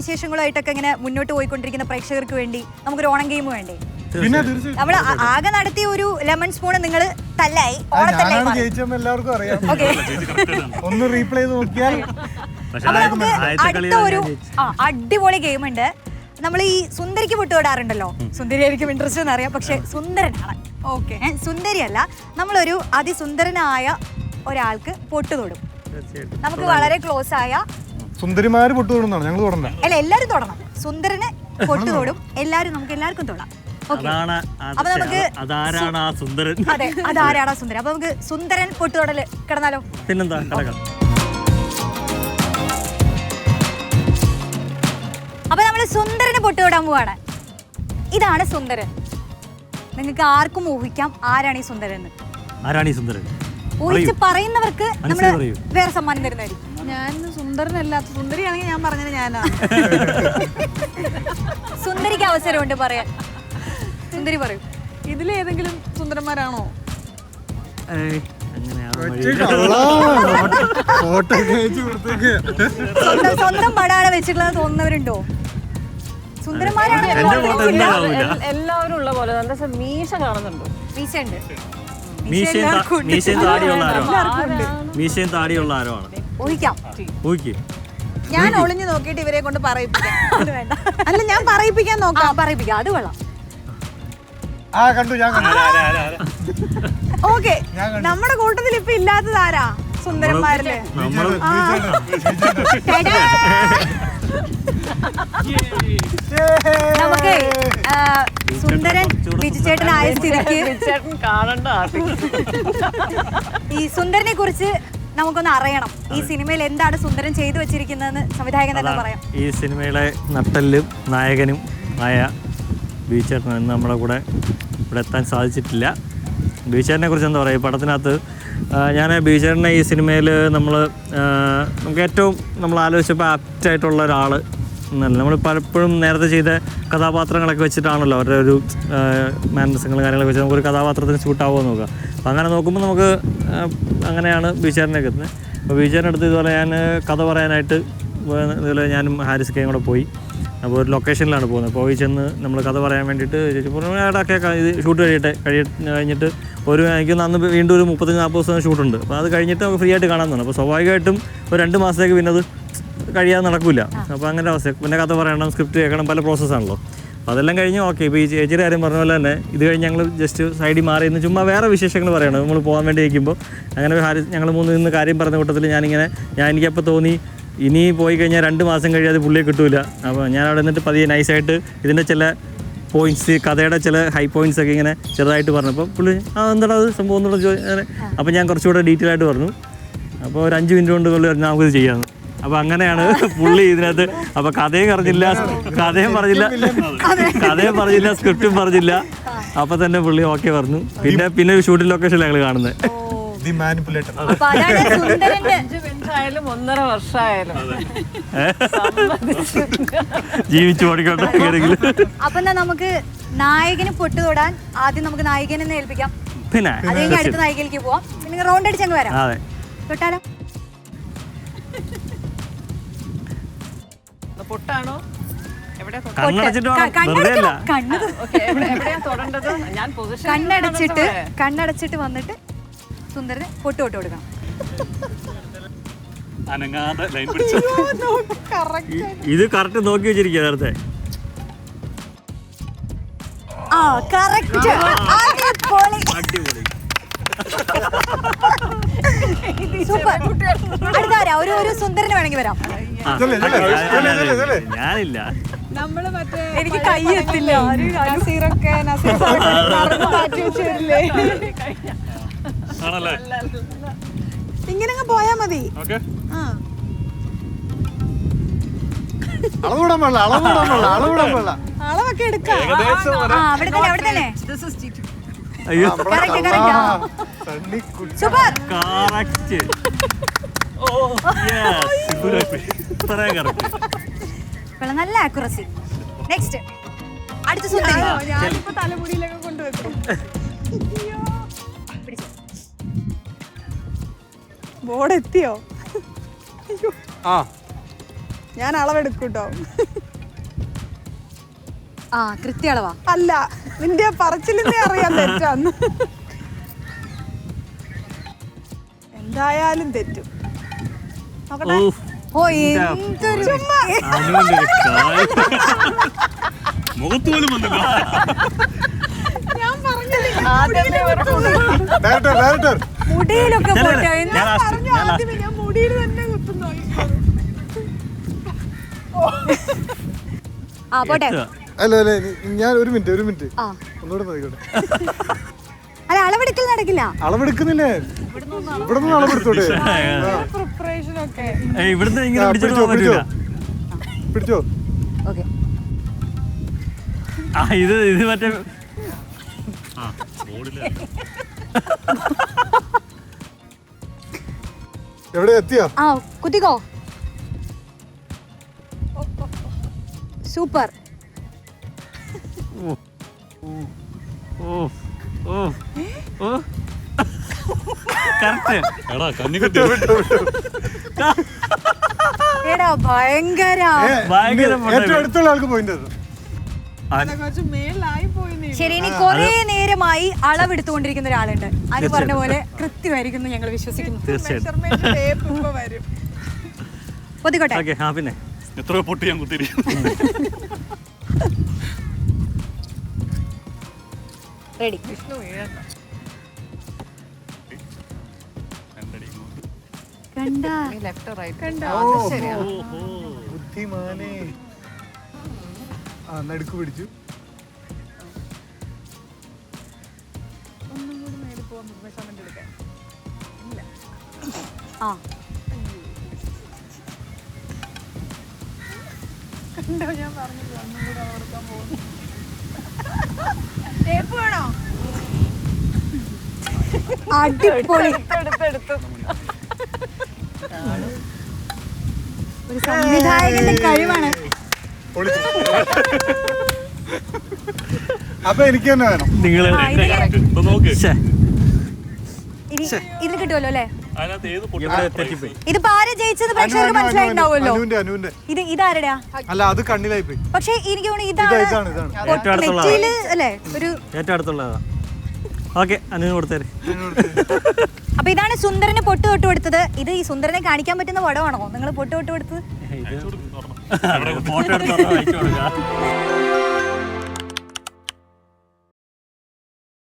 ഓണവിശേഷങ്ങളുമായിട്ടൊക്കെ ഇങ്ങനെ മുന്നോട്ട് പോയിക്കൊണ്ടിരിക്കുന്ന പ്രേക്ഷകർക്ക് വേണ്ടി നമുക്കൊരു ഓണം ഗെയിം വേണ്ടേ? നമ്മൾ ആകെ നടത്തിയ ഒരു ലെമൺ സ്പൂൺ നിങ്ങൾ തല്ലായി. ഓണത്തല്ലായി എല്ലാവർക്കും അറിയാം. ഒന്ന് റീപ്ലേ ചെയ്ത് നോക്കിയാൽ അപ്പൊ നമുക്ക് അടുത്ത ഒരു അടിപൊളി ഗെയിം ഉണ്ട്. നമ്മൾ ഈ സുന്ദരിക്ക് പൊട്ടുതൊടാറുണ്ടല്ലോ സുന്ദരി ആയിരിക്കും ഇൻട്രസ്റ്റ് എന്ന് അറിയാം. പക്ഷെ സുന്ദരനാണ്. ഓക്കെ. സുന്ദരിയല്ല. നമ്മളൊരു അതിസുന്ദരനായ ഒരാൾക്ക് പൊട്ട് തൊടും. നമുക്ക് വളരെ ക്ലോസ് ആയ സുന്ദരിമാര് പൊട്ടു തൊടുന്നതാണ്. ഞങ്ങൾ തൊടണ്ട. അല്ല എല്ലാരും തൊടണം. സുന്ദരന് പൊട്ടു തൊടും. എല്ലാരും നമുക്ക് എല്ലാവർക്കും തൊടാം. അതാണ് അപ്പൊ ആദ്യത്തെ- നമുക്ക് അതാരാണ് ആ സുന്ദരൻ? അതെ അതാരാടാ സുന്ദരൻ? അപ്പൊ നമുക്ക് സുന്ദരൻ പൊട്ട് തൊടൽ കിടന്നാലോ? പിന്നെന്താ? അപ്പൊ നമ്മൾ സുന്ദരന് പൊട്ടുതൊടാൻ പോവാണ്. ഇതാണ് സുന്ദരൻ. നിങ്ങൾക്ക് ആർക്കും ഊഹിക്കാം ആരാണ് ഈ സുന്ദരൻ എന്ന്. ആരാണ് ഈ സുന്ദരൻ? ഊഹിച്ച് പറയുന്നവർക്ക് നമ്മൾ പറയൂ. വേറെ സമ്മാനം തരുന്നതായിരിക്കും. ഞാൻ സുന്ദരനല്ലാത്ത സുന്ദരിയാണെങ്കിൽ ഞാൻ പറഞ്ഞത് ഞാനാ. സുന്ദരിക്ക് അവസരമുണ്ട് പറയാൻ. സുന്ദരി പറയൂ. ഇതിലേതെങ്കിലും സുന്ദരന്മാരാണോ? സ്വന്തം സ്വന്തം പടാണ് വെച്ചിട്ടുള്ളത് തോന്നുന്നവരുണ്ടോ? സുന്ദരന്മാരാണ് എല്ലാവരും ഉള്ള പോലെ എന്താ വെച്ചാൽ മീശ കാണുന്നുണ്ടോ. മീശ ഉണ്ട്. മീശയും താടിയുള്ള ആരോ? മീശയും താടിയുള്ള ആരോ ആണ്? ഊഹിക്കാം. ഊക്കി ഞാൻ ഒളിഞ്ഞു നോക്കിയിട്ട് ഇവരെ കൊണ്ട് പറയിപ്പിക്കാം. അത് വേണ്ട. അല്ല ഞാൻ പറയിപ്പിക്കാൻ നോക്കാം. പറയിപ്പിക്കാം. അത് കൊള്ളാം. ആ കണ്ടു ഞാൻ കണ്ടു. ഓക്കെ. നമ്മുടെ കൂട്ടത്തിൽ ഇപ്പൊ ഇല്ലാത്തത് ആരാ? സുന്ദരന്മാരിൽ. നമുക്ക് സുന്ദരൻ ബിജുചേട്ടനായ സ്ഥിതിക്ക് ഈ സുന്ദരനെ കുറിച്ച് നമുക്കൊന്ന് അറിയണം. ഈ സിനിമയിൽ എന്താണ് സുന്ദരൻ ചെയ്തു വെച്ചിരിക്കുന്നതെന്ന് സംവിധായകൻ തന്നെ പറയാം. ഈ സിനിമയിലെ നട്ടല്ലും നായകനും ആയ ബീച്ചേട്ടൻ ഇന്ന് നമ്മുടെ കൂടെ ഇവിടെ എത്താൻ സാധിച്ചിട്ടില്ല. ബീച്ചേട്ടനെ കുറിച്ച് എന്താ പറയുക ഈ പടത്തിനകത്ത് ഞാൻ ബീച്ചേട്ടനെ ഈ സിനിമയിൽ നമ്മൾ നമുക്ക് ഏറ്റവും നമ്മൾ ആലോചിച്ചപ്പോൾ ആപ്റ്റായിട്ടുള്ള ഒരാൾ എന്നല്ല. നമ്മൾ പലപ്പോഴും നേരത്തെ ചെയ്ത കഥാപാത്രങ്ങളൊക്കെ വെച്ചിട്ടാണല്ലോ അവരുടെ ഒരു മാനസങ്ങളും കാര്യങ്ങളൊക്കെ വെച്ച് നമുക്കൊരു കഥാപാത്രത്തിന് സ്യൂട്ടാവുമോ നോക്കുക. അപ്പോൾ അങ്ങനെ നോക്കുമ്പോൾ നമുക്ക് അങ്ങനെയാണ് ബീച്ചാറിനൊക്കെ എത്തുന്നത്. അപ്പോൾ ബീച്ചാറിന്റെ അടുത്ത് ഇതുപോലെ ഞാൻ കഥ പറയാനായിട്ട് ഇതുപോലെ ഞാനും ഹാരിസ് കെയും കൂടെ പോയി. അപ്പോൾ ഒരു ലൊക്കേഷനിലാണ് പോകുന്നത്. പോയി ചെന്ന് നമ്മൾ കഥ പറയാൻ വേണ്ടിയിട്ട് ചേച്ചി പറഞ്ഞു ഏടാക്കെ ഇത് ഷൂട്ട് കഴിയട്ടെ? കഴിയ കഴിഞ്ഞിട്ട് ഒരു എനിക്ക് അന്ന് വീണ്ടും ഒരു മുപ്പത്തഞ്ച് നാൽപ്പത് ദിവസം ഷൂട്ടുണ്ട്. അപ്പോൾ അത് കഴിഞ്ഞിട്ട് നമുക്ക് ഫ്രീ ആയിട്ട് കാണാൻ തോന്നുന്നു അപ്പോൾ സ്വാഭാവികമായിട്ടും ഒരു രണ്ട് മാസത്തേക്ക് പിന്നെ അത് കഴിയാതെ നടക്കില്ല. അപ്പോൾ അങ്ങനെ അവസ്ഥ പിന്നെ കഥ പറയണം സ്ക്രിപ്റ്റ് കേൾക്കണം പല പ്രോസസ്സാണല്ലോ അതെല്ലാം കഴിഞ്ഞ് ഓക്കെ ഇപ്പോൾ ഈ ചേച്ചിയുടെ കാര്യം പറഞ്ഞ പോലെ തന്നെ ഇത് കഴിഞ്ഞ് ഞങ്ങൾ ജസ്റ്റ് സൈഡിൽ മാറി നിന്ന് ചുമ്മാ വേറെ വിശേഷങ്ങൾ പറയണം നമ്മൾ പോകാൻ വേണ്ടി ഇരിക്കുമ്പോൾ അങ്ങനെ ഞങ്ങൾ മൂന്ന് നിന്ന് കാര്യം പറഞ്ഞ കൂട്ടത്തിൽ ഞാനിങ്ങനെ ഞാൻ എനിക്കപ്പോൾ തോന്നി ഇനി പോയി കഴിഞ്ഞാൽ രണ്ട് മാസം കഴിയാതെ പുള്ളിയെ കിട്ടൂല. അപ്പോൾ ഞാൻ അവിടെ നിന്നിട്ട് പതിയെ നൈസായിട്ട് ഇതിന്റെ ചില പോയിന്റ്സ് കഥയുടെ ചില ഹൈ പോയിന്റ്സ് ഒക്കെ ഇങ്ങനെ ചെറുതായിട്ട് പറഞ്ഞപ്പോൾ പുള്ളി ആ എന്താണ് അത് സംഭവം? എന്നുള്ളത് ചോദിച്ചാൽ അപ്പോൾ ഞാൻ കുറച്ചുകൂടെ ഡീറ്റെയിൽ ആയിട്ട് പറഞ്ഞു. അപ്പോൾ ഒരു അഞ്ച് മിനിറ്റ് കൊണ്ട് പുള്ളി നമുക്കിത് ചെയ്യാമെന്ന് അപ്പോൾ അങ്ങനെയാണ് പുള്ളി ഇതിനകത്ത് അപ്പൊ കഥയും പറഞ്ഞില്ല കഥയും പറഞ്ഞില്ല കഥയും പറഞ്ഞില്ല സ്ക്രിപ്റ്റും പറഞ്ഞില്ല. അപ്പൊ തന്നെ പുള്ളി ഓക്കെ പറഞ്ഞു. പിന്നെ പിന്നെ ഒരു ഷൂട്ടിംഗ് ലൊക്കേഷൻ ഞങ്ങൾ കാണുന്നത് ദി മാനിപ്പുലേറ്റർ അപ്പൊ ഒന്നര വർഷമായാലും. ജീവിച്ചു ഓടിക്കോട്ടെ അപ്പൊ എന്നാ നമുക്ക് നായകന് പൊട്ട് തൊടാൻ ആദ്യം നമുക്ക് നായകനെ ഏൽപ്പിക്കാം. പിന്നെ അത് കഴിഞ്ഞ് അടുത്ത നായികയിലേക്ക് പോവാം. പിന്നെ റൗണ്ട് അടിച്ചങ്ങ് വരാം. അതെ. തൊട്ടാലോ? ഞാൻ പൊസിഷൻ കണ്ണടച്ചിട്ട് കണ്ണടച്ചിട്ട് വന്നിട്ട് സുന്ദരന് പൊട്ട് പൊട്ട് കൊടുക്കണം. അനങ്ങാതെ ലൈൻ പിടിച്ചു. ഇത് കറക്റ്റ് നോക്കി വെച്ചിരിക്കുക നേരത്തെ. ആ കറക്റ്റ് അടിപൊളി. സൂപ്പർ. ഒരു ഒരു സുന്ദരന് വേണമെങ്കിൽ വരാം. ഞാനില്ല. മറ്റേ എനിക്ക് കൈ എത്തില്ല. നസീറൊക്കെ ആണല്ലേ? ഇങ്ങനെ അങ്ങ് പോയാ മതി. ഓക്കെ. ആ. അളവിടാൻ പാടില്ല അളവിടാൻ പാടില്ല അളവിടാൻ പാടില്ല. അളവൊക്കെ എടുക്കാം. അവിടെ തന്നെ അവിടെ തന്നെ അയ്യോ. സൂപ്പർ. കറക്റ്റ് കറക്റ്റ് നല്ല ആക്യുറസി നെക്സ്റ്റ് അടുത്ത സുന്ദരി ഞാനിപ്പോ തലമുടിയിലൊക്കെ കൊണ്ടുവെക്കും. ബോർഡ് എത്തിയോ? ആ. ഞാൻ അളവെടുക്കൂട്ടോ. കേട്ടോ ആ കൃത്യ അളവാ അല്ല നിന്റെ പറച്ചിലിനെ അറിയാൻ തെറ്റാന്ന്. എന്തായാലും തെറ്റും. ഓ എന്തൊരു. മുഖത്ത് പോലും വന്നില്ല. Director director. മുടിയിലൊക്കെ ഞാൻ- മുടിയിൽ തന്നെ കുത്തുന്നു. ആ പോട്ടെ. എത്തുക. അല്ല അല്ല ഞാൻ ഒരു മിനിറ്റ് ഒരു മിനിറ്റ്. ഒന്നുകൂടെ നോക്കിക്കോട്ടെ. അല്ല അളവെടുക്കൽ നടക്കില്ല. അളവെടുക്കുന്നില്ലേ? ഇവിടെ നിന്ന് അളവെടുത്തോട്ടെ? ഇവിടുന്ന് ഇങ്ങനെ പിടിച്ചോ പിടിച്ചോ. പറ്റൂല. പിടിച്ചോ. ആ ഇത് ഇത് മറ്റേ എവിടെ എത്തിയോ? ആ കുത്തിക്കോ. സൂപ്പർ. ഓ ഓ ഓ. കറക്റ്റ്. എടാ കന്നിക്കുട്ടി എടാ ഭയങ്കര. ഭയങ്കര ഏറ്റവും അടുത്തുള്ള ആൾക്ക് പോയിന്റ്. ശരി ഇനി കുറേ നേരമായി അളവെടുത്തുകൊണ്ടിരിക്കുന്ന ഒരാളുണ്ട്. അത് പറഞ്ഞ പോലെ കൃത്യമായിരിക്കും ഞങ്ങൾ വിശ്വസിക്കുന്നു. ഒതുക്കോട്ടെ പിന്നെ എത്ര പൊട്ടി ഞാൻ കുത്തിയിരിക്കും റെഡി വിഷ്ണു ബുദ്ധിമാനെ. ആ നടുക്ക് പിടിച്ചു. കണ്ടോ ഞാൻ പറഞ്ഞു ഒന്നും കൂടെ ഓർക്കാൻ പോകുന്നു. ടേപ്പ് വേണോ? അടിപൊളി. എടുത്തെടുത്തു ഒരു സംവിധായകന്റെ കഴിവാണ്. അപ്പൊ എനിക്ക് തന്നെ വേണം. നിങ്ങൾ ഇത് ഇതിൽ കിട്ടുമല്ലോ അല്ലേ? ഇതിപ്പോ ആരെ ജയിച്ചത് പ്രേക്ഷകർക്ക് മനസ്സിലായിട്ടുണ്ടാവുമല്ലോ. ഇത് ഇതാരുടെയാ അല്ല അത് കണ്ണിലായി പോയി പക്ഷെ എനിക്ക് തോന്നുന്നു ഇതാ ഇതാണ് നെറ്റിയിൽ അല്ലേ? ഒരു ഏറ്റവും അടുത്തുള്ളതാ ഓക്കെ അനുവിന് കൊടുത്തേര്. അപ്പൊ ഇതാണ് സുന്ദരന് പൊട്ട് തൊട്ട് കൊടുത്തത്. ഇത് ഈ സുന്ദരനെ കാണിക്കാൻ പറ്റുന്ന പടമാണോ? നിങ്ങൾ പൊട്ട് തൊട്ട് കൊടുത്തത്? ഫോട്ടോ